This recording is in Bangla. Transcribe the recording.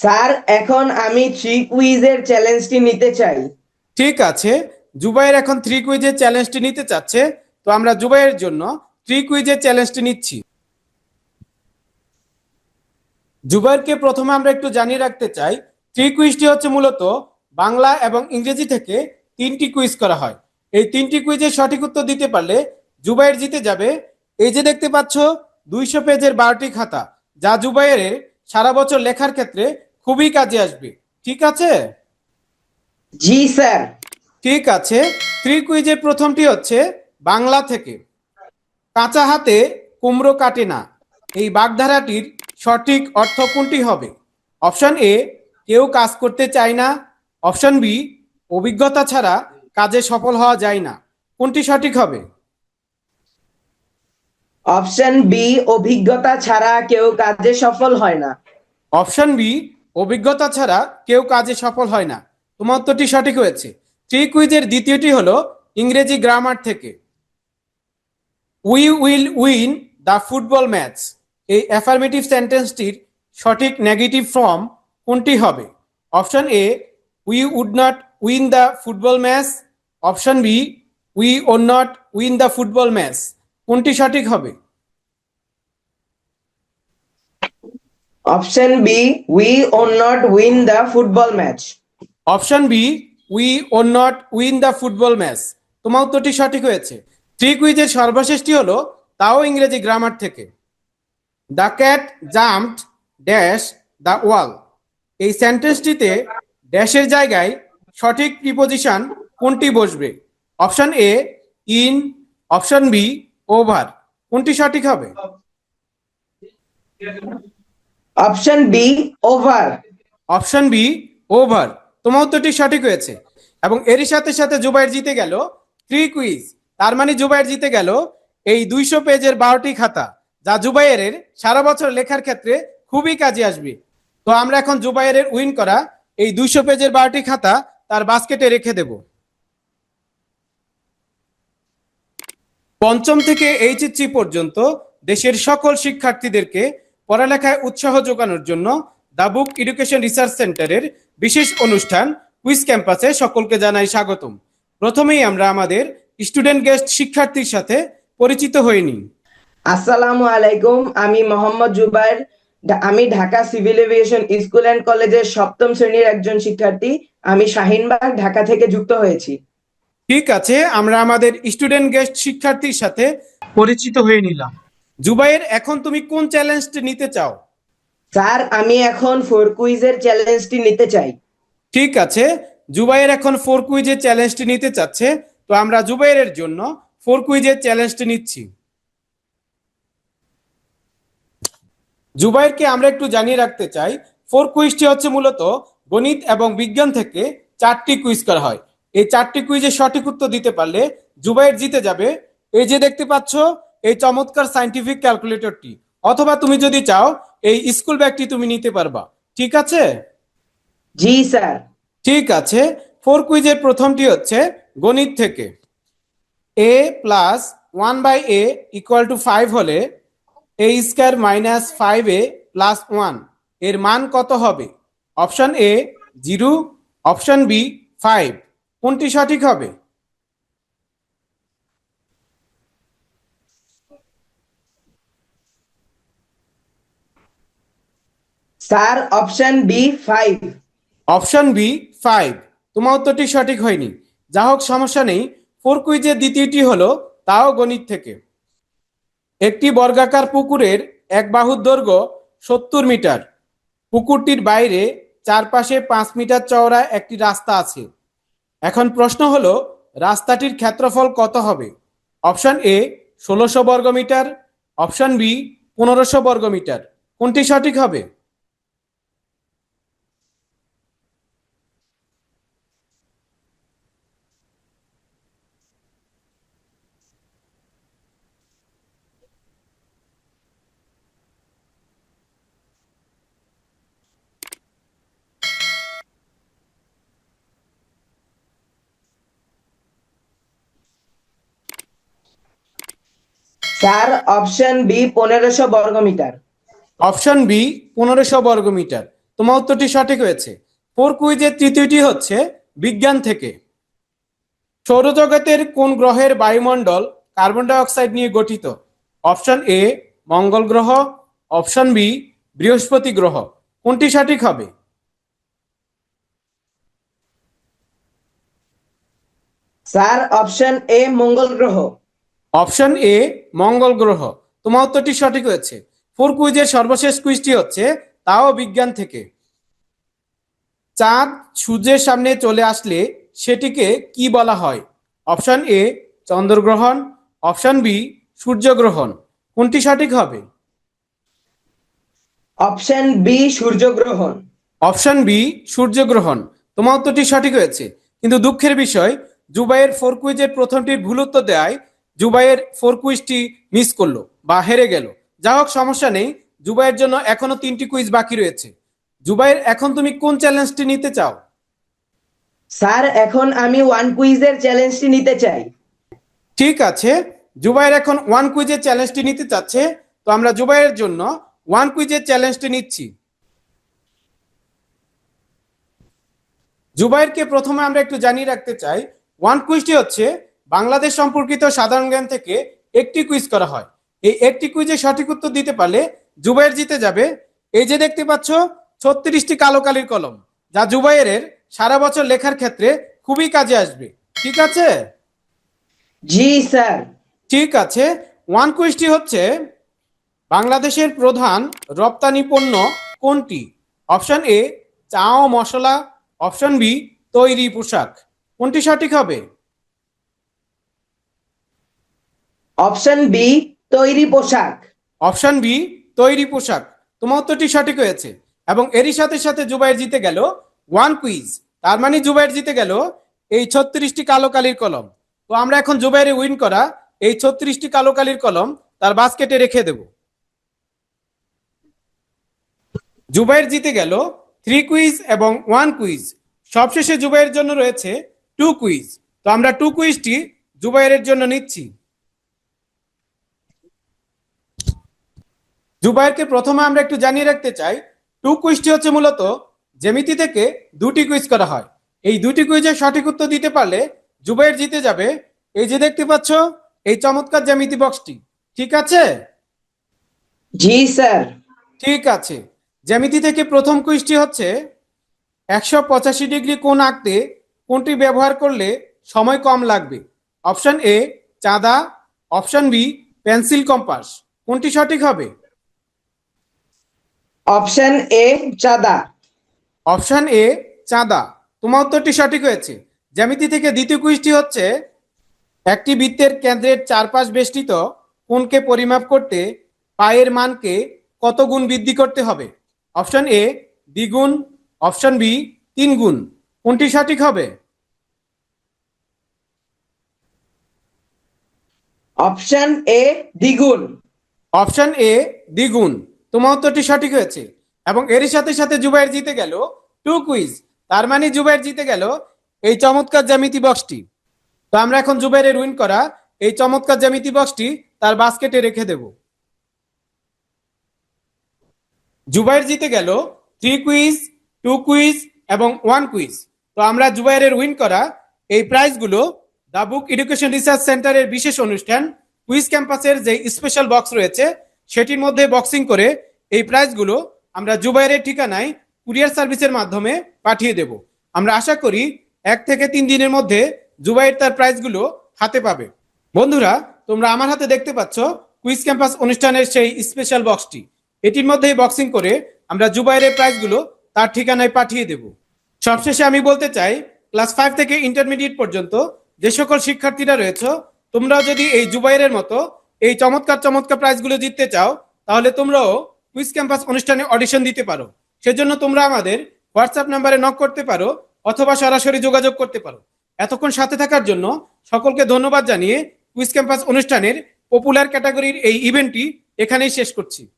স্যার, এখন আমি থ্রি কুইজের চ্যালেঞ্জটি নিতে চাই। ঠিক আছে। জুবাইর এখন থ্রি কুইজের চ্যালেঞ্জটি নিতে চাচ্ছে। তো আমরা জুবাইয়ের জন্য থ্রি কুইজের চ্যালেঞ্জটি নিচ্ছি। জুবাইরকে প্রথমে আমরা একটু জানিয়ে রাখতে চাই থ্রি কুইজটি হচ্ছে মূলত বাংলা এবং ইংরেজি থেকে তিনটি কুইজ করা হয়। এই তিনটি কুইজের সঠিক উত্তর দিতে পারলে জুবাইর জিতে যাবে। এই যে দেখতে পাচ্ছ, দুইশো পেজের বারোটি খাতা, যা জুবাইরের সারা বছর লেখার ক্ষেত্রে খুবই কাজে আসবে। ঠিক আছে? জি স্যার। ঠিক আছে। থ্রি কুইজের প্রথমটি হচ্ছে বাংলা থেকে। কাঁচা হাতে কুমড়ো কাটে না। এই বাগধারাটির সঠিক অর্থ কোনটি হবে? অপশন এ কেউ কাজ করতে চায় না। অপশন বি অভিজ্ঞতা ছাড়া কাজে সফল হওয়া যায় না। কোনটি সঠিক হবে? অপশন বি অভিজ্ঞতা ছাড়া কেউ কাজে সফল হয় না। অপশন বি অভিজ্ঞতা ছাড়া কেউ কাজে সফল হয় না। তোমার উত্তরটি সঠিক হয়েছে। থ্রি কুইজের দ্বিতীয়টি হলো ইংরেজি গ্রামার থেকে। We will win the football match এই অ্যাফার্মেটিভ সেন্টেন্সটির সঠিক নেগেটিভ ফর্ম কোনটি হবে? Option A we would not win the football match option B we or not win the football match কোনটি সঠিক হবে? Option B we won not win the football match option B we or not win the football match তোমার উত্তরটি সঠিক হয়েছে। থ্রি কুইজের সর্বশেষটি হলো তাও ইংরেজি গ্রামার থেকে। The cat jumped dash the wall এই সেন্টেন্সটিতে ড্যাশের জায়গায় সঠিক প্রিপোজিশন কোনটি বসবে? Option A in option B over কোনটি সঠিক হবে? Option B over option B over তোমার উত্তরটি সঠিক হয়েছে। এবং এরই সাথে সাথে জুবাইর জিতে গেল থ্রি কুইজ তার মানে জুবাইর জিতে গেল এই দুইশো পেজের বারোটি খাতা, যা জুবাইরের সারা বছর লেখার ক্ষেত্রে খুবই কাজে আসবে। তো আমরা এখন জুবাইরের উইন করা এই দুইশো পেজের বারোটি খাতা তার বাস্কেটে রেখে দেব। পঞ্চম থেকে এইচএসসি পর্যন্ত দেশের সকল শিক্ষার্থীদেরকে পড়ালেখায় উৎসাহ যোগানোর জন্য দ্য বুক এডুকেশন রিসার্চ সেন্টারের বিশেষ অনুষ্ঠান কুইজ ক্যাম্পাসে সকলকে জানাই স্বাগতম। প্রথমেই আমরা আমাদের স্টুডেন্ট গেস্ট শিক্ষার্থীর সাথে পরিচিত নিই। আসসালামু আলাইকুম আমি মোহাম্মদ জুবাইর আমি Dhaka civil aviation school and কলেজের সপ্তম শ্রেণির একজন শিক্ষার্থী। আমি শাহিনবাগ ঢাকা থেকে যুক্ত হয়েছি। ঠিক আছে আমরা আমাদের স্টুডেন্ট গেস্ট শিক্ষার্থীর সাথে পরিচিত হয়ে নিলাম। জুবাইর এখন তুমি কোন চ্যালেঞ্জটি নিতে চাও? স্যার আমি এখন ফোর কুইজের চ্যালেঞ্জটি নিতে চাই। ঠিক আছে জুবাইর এখন ফোর কুইজের চ্যালেঞ্জটি নিতে চাচ্ছে তো আমরা জুবাইরের জন্য ফোর কুইজের চ্যালেঞ্জটি নিচ্ছি। জুবাইরকে আমরা একটু জানিয়ে রাখতে চাই ফোর কুইজটি হচ্ছে মূলত গণিত এবং বিজ্ঞান থেকে চারটি কুইজ করা হয়। এই চারটি কুইজের সঠিক উত্তর দিতে পারলে জুবাইর জিতে যাবে। এই যে দেখতে পাচ্ছ এই চমৎকার সাইন্টিফিক ক্যালকুলেটরটি অথবা তুমি যদি চাও এই স্কুল ব্যাগটি তুমি নিতে পারবা। ঠিক আছে? জি স্যার। ঠিক আছে। ফোর কুইজের প্রথমটি হচ্ছে গণিত থেকে। A plus one by A equal to five হলে A square minus five A plus ওয়ানের মান কত হবে? Option A zero option B five কোনটি সঠিক হবে? Sir, option B five option B five তোমার উত্তরটি সঠিক হয়নি। যা হোক, সমস্যা নেই। ফোর কুইজের দ্বিতীয়টি হলো তাও গণিত থেকে। একটি বর্গাকার পুকুরের এক বাহুর দৈর্ঘ্য সত্তর মিটার। পুকুরটির বাইরে চারপাশে পাঁচ মিটার চওড়া একটি রাস্তা আছে। এখন প্রশ্ন হলো, রাস্তাটির ক্ষেত্রফল কত হবে? অপশন এ ষোলোশো বর্গ মিটার অপশন বি পনেরোশো বর্গ মিটার কোনটি সঠিক হবে? স্যার অপশন বি পনেরোশো বর্গ মিটার অপশন বি পনেরোশো বর্গ মিটার তোমার উত্তরটি সঠিক হয়েছে। ফোর কুইজের তৃতীয়টি হচ্ছে বিজ্ঞান থেকে। সৌরজগতের কোন গ্রহের বায়ুমণ্ডল কার্বন ডাই অক্সাইড নিয়ে গঠিত? অপশন এ মঙ্গল গ্রহ। অপশন বি বৃহস্পতি গ্রহ। কোনটি সঠিক হবে? স্যার অপশন এ মঙ্গল গ্রহ। অপশন এ মঙ্গল গ্রহ। তোমার উত্তরটি সঠিক হয়েছে। ফোর কুইজের সর্বশেষ কুইজটি হচ্ছে তাও বিজ্ঞান থেকে। চাঁদ সূর্যের সামনে চলে আসলে সেটিকে কি বলা হয়? অপশন এ চন্দ্রগ্রহণ। অপশন বি সূর্যগ্রহণ। কোনটি সঠিক হবে? অপশন বি সূর্যগ্রহণ। অপশন বি সূর্যগ্রহণ। তোমার উত্তরটি সঠিক হয়েছে। কিন্তু দুঃখের বিষয় জুবাইয়ের ফোর কুইজের প্রথমটির ভুল উত্তর দেয় জুবাইয়ের ফোর কুইজটি মিস করল বা হেরে গেল। যা হোক সমস্যা নেই। জুবাইয়ের জন্য এখনও তিনটি কুইজ বাকি রয়েছে। জুবাইয়ের এখন তুমি কোন চ্যালেঞ্জটি নিতে চাও? স্যার এখন আমি ওয়ান কুইজের চ্যালেঞ্জটি নিতে চাই। ঠিক আছে। জুবাইয়ের এখন ওয়ান কুইজের চ্যালেঞ্জটি নিতে চাচ্ছে। তো আমরা জুবাইয়ের জন্য ওয়ান কুইজের চ্যালেঞ্জটি নিচ্ছি। জুবাইরকে প্রথমে আমরা একটু জানিয়ে রাখতে চাই। ওয়ান কুইজটি হচ্ছে বাংলাদেশ সম্পর্কিত সাধারণ জ্ঞান থেকে একটি কুইজ করা হয়। এই একটি কুইজে সঠিক উত্তর দিতে পারলে জুবাইর জিতে যাবে। এই যে দেখতে পাচ্ছ ছত্রিশটি কালো কালির কলম যা জুবাইরের সারা বছর লেখার ক্ষেত্রে খুবই কাজে আসবে। ঠিক আছে? জি স্যার। ঠিক আছে। ওয়ান কুইজটি হচ্ছে বাংলাদেশের প্রধান রপ্তানি পণ্য কোনটি? অপশন এ চা ও মশলা। অপশন বি তৈরি পোশাক। কোনটি সঠিক হবে? অপশন বি তৈরি পোশাক। অপশন বি তৈরি পোশাক। তোমার উত্তরটি সঠিক হয়েছে। এবং এরই সাথে সাথে জুবাইর জিতে গেল ওয়ান কুইজ তার মানে জুবাইর জিতে গেল এই ছত্রিশটি কালো কালির কলম। তো আমরা এখন জুবাইরে উইন করা এই ছত্রিশটি কালো কালির কলম তার বাস্কেটে রেখে দেব। জুবাইর জিতে গেল থ্রি কুইজ এবং ওয়ান কুইজ সবশেষে জুবাইয়ের জন্য রয়েছে টু কুইজ তো আমরা টু কুইজটি জুবাইরের জন্য নিচ্ছি। জুবাইরকে প্রথমে আমরা একটু জানিয়ে রাখতে চাই টু কুইজটি হচ্ছে মূলত জ্যামিতি থেকে দুটি কুইজ করা হয়। এই দুটি কুইজের সঠিক উত্তর দিতে পারলে জুবাইর জিতে যাবে। এই যে দেখতে পাচ্ছ এই চমৎকার জ্যামিতি বক্সটি। ঠিক আছে? জি স্যার। ঠিক আছে। জ্যামিতি থেকে প্রথম কুইজটি হচ্ছে একশো পঁচাশি ডিগ্রি কোণ আঁকতে কোনটি ব্যবহার করলে সময় কম লাগবে। অপশন এ চাঁদা। Option B pencil compass. কোনটি সঠিক হবে? অপশন এ চাঁদা। অপশন এ চাঁদা। তোমার উত্তরটি সঠিক হয়েছে। জ্যামিতি থেকে দ্বিতীয় কুইজটি হচ্ছে একটি বৃত্তের কেন্দ্রের চারপাশ বেষ্টিত কোণকে পরিমাপ করতে পায়ের মানকে কত গুণ বৃদ্ধি করতে হবে? অপশন এ দ্বিগুণ। অপশন বি তিন গুণ কোনটি সঠিক হবে? অপশন এ দ্বিগুণ। অপশন এ দ্বিগুণ। তোমার উত্তরটি সঠিক হয়েছে। এবং এরই সাথে সাথে জুবাইর জিতে গেল টু কুইজ। তার মানে জুবাইর জিতে গেল এই চমৎকার জ্যামিতি বক্সটি তো আমরা এখন জুবাইরের উইন করা এই চমৎকার জ্যামিতি বক্সটি তার বাস্কেটে রেখে দেব। জুবাইর জিতে গেল থ্রি কুইজ টু কুইজ এবং ওয়ান কুইজ। তো আমরা জুবাইরের উইন করা এই প্রাইজগুলো দ্য বুক এডুকেশন রিসার্চ সেন্টারের বিশেষ অনুষ্ঠান কুইজ ক্যাম্পাসের যে স্পেশাল বক্স রয়েছে সেটির মধ্যে বক্সিং করে এই প্রাইজগুলো আমরা জুবাইরের ঠিকানায় কুরিয়ার সার্ভিসের মাধ্যমে পাঠিয়ে দেব। আমরা আশা করি এক থেকে তিন দিনের মধ্যে জুবাইর তার প্রাইজগুলো হাতে পাবে। বন্ধুরা, তোমরা আমার হাতে দেখতে পাচ্ছ কুইজ ক্যাম্পাস অনুষ্ঠানের সেই স্পেশাল বক্সটি এটির মধ্যেই বক্সিং করে আমরা জুবাইরের প্রাইজগুলো তার ঠিকানায় পাঠিয়ে দেব। সবশেষে আমি বলতে চাই ক্লাস ফাইভ থেকে ইন্টারমিডিয়েট পর্যন্ত যে সকল শিক্ষার্থীরা রয়েছে, তোমরাও যদি এই জুবাইরের মতো এই চমৎকার চমৎকার প্রাইজগুলো জিততে চাও, তাহলে তোমরাও কুইজ ক্যাম্পাস অনুষ্ঠানে অডিশন দিতে পারো। সেজন্য তোমরা আমাদের হোয়াটসঅ্যাপ নাম্বারে নক করতে পারো, অথবা সরাসরি যোগাযোগ করতে পারো। এতক্ষণ সাথে থাকার জন্য সকলকে ধন্যবাদ জানিয়ে কুইজ ক্যাম্পাস অনুষ্ঠানের পপুলার ক্যাটাগরির এই ইভেন্টটি এখানেই শেষ করছি।